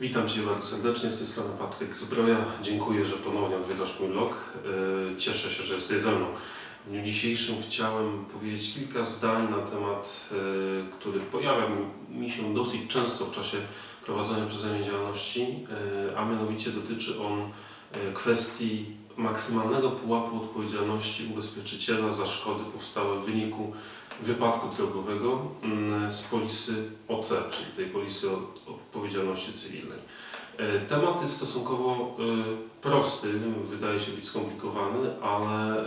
Witam Cię bardzo serdecznie, z tej strony Patryk Zbroja. Dziękuję, że ponownie odwiedzasz mój blog. Yy, Cieszę się, że jesteś ze mną. W dniu dzisiejszym chciałem powiedzieć kilka zdań na temat, yy, który pojawia mi się dosyć często w czasie prowadzenia przeze mnie działalności, yy, a mianowicie dotyczy on kwestii maksymalnego pułapu odpowiedzialności ubezpieczyciela za szkody powstałe w wyniku wypadku drogowego mm, z polisy OC, czyli tej polisy od- odpowiedzialności cywilnej. E, Temat jest stosunkowo e, prosty, wydaje się być skomplikowany, ale e,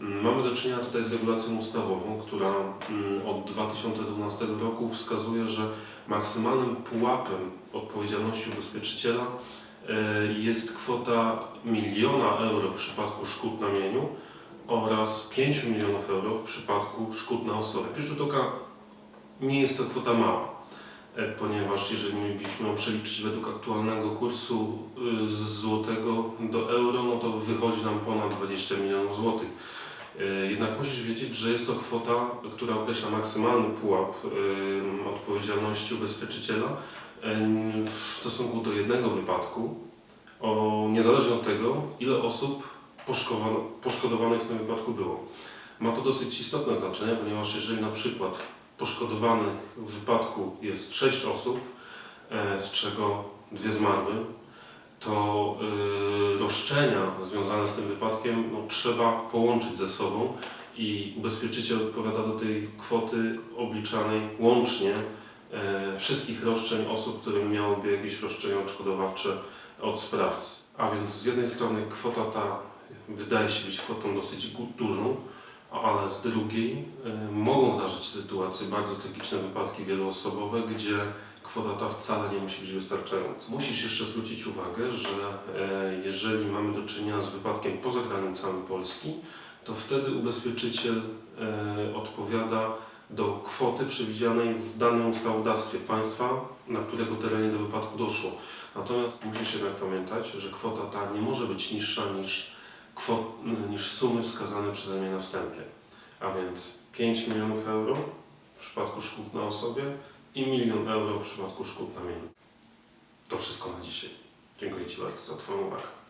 mamy do czynienia tutaj z regulacją ustawową, która mm, od 2012 roku wskazuje, że maksymalnym pułapem odpowiedzialności ubezpieczyciela e, jest kwota miliona euro w przypadku szkód na mieniu oraz 5 milionów euro w przypadku szkód na osobę. Pierwszy rzut oka nie jest to kwota mała, e, ponieważ jeżeli mielibyśmy ją przeliczyć według aktualnego kursu y, z złotego do euro, no to wychodzi nam ponad 20 milionów złotych. E, Jednak musisz wiedzieć, że jest to kwota, która określa maksymalny pułap odpowiedzialności ubezpieczyciela w stosunku do jednego wypadku, o, niezależnie od tego, ile osób poszkodowanych w tym wypadku było. Ma to dosyć istotne znaczenie, ponieważ jeżeli na przykład poszkodowanych w wypadku jest 6 osób, e, z czego dwie zmarły, to y, roszczenia związane z tym wypadkiem no, trzeba połączyć ze sobą i ubezpieczyciel odpowiada do tej kwoty obliczanej łącznie e, wszystkich roszczeń osób, które miałyby jakieś roszczenia odszkodowawcze od sprawcy. A więc z jednej strony kwota ta wydaje się być kwotą dosyć dużą, ale z drugiej y, mogą zdarzyć sytuacje, bardzo tragiczne wypadki wieloosobowe, gdzie kwota ta wcale nie musi być wystarczająca. Musisz jeszcze zwrócić uwagę, że e, jeżeli mamy do czynienia z wypadkiem poza granicami Polski, to wtedy ubezpieczyciel e, odpowiada do kwoty przewidzianej w danym ustawodawstwie państwa, na którego terenie do wypadku doszło. Natomiast musisz jednak pamiętać, że kwota ta nie może być niższa niż, kwot, niż sumy wskazane przeze mnie na wstępie. A więc 5 milionów euro w przypadku szkód na osobie i milion euro w przypadku szkód na mieniu. To wszystko na dzisiaj. Dziękuję Ci bardzo za Twoją uwagę.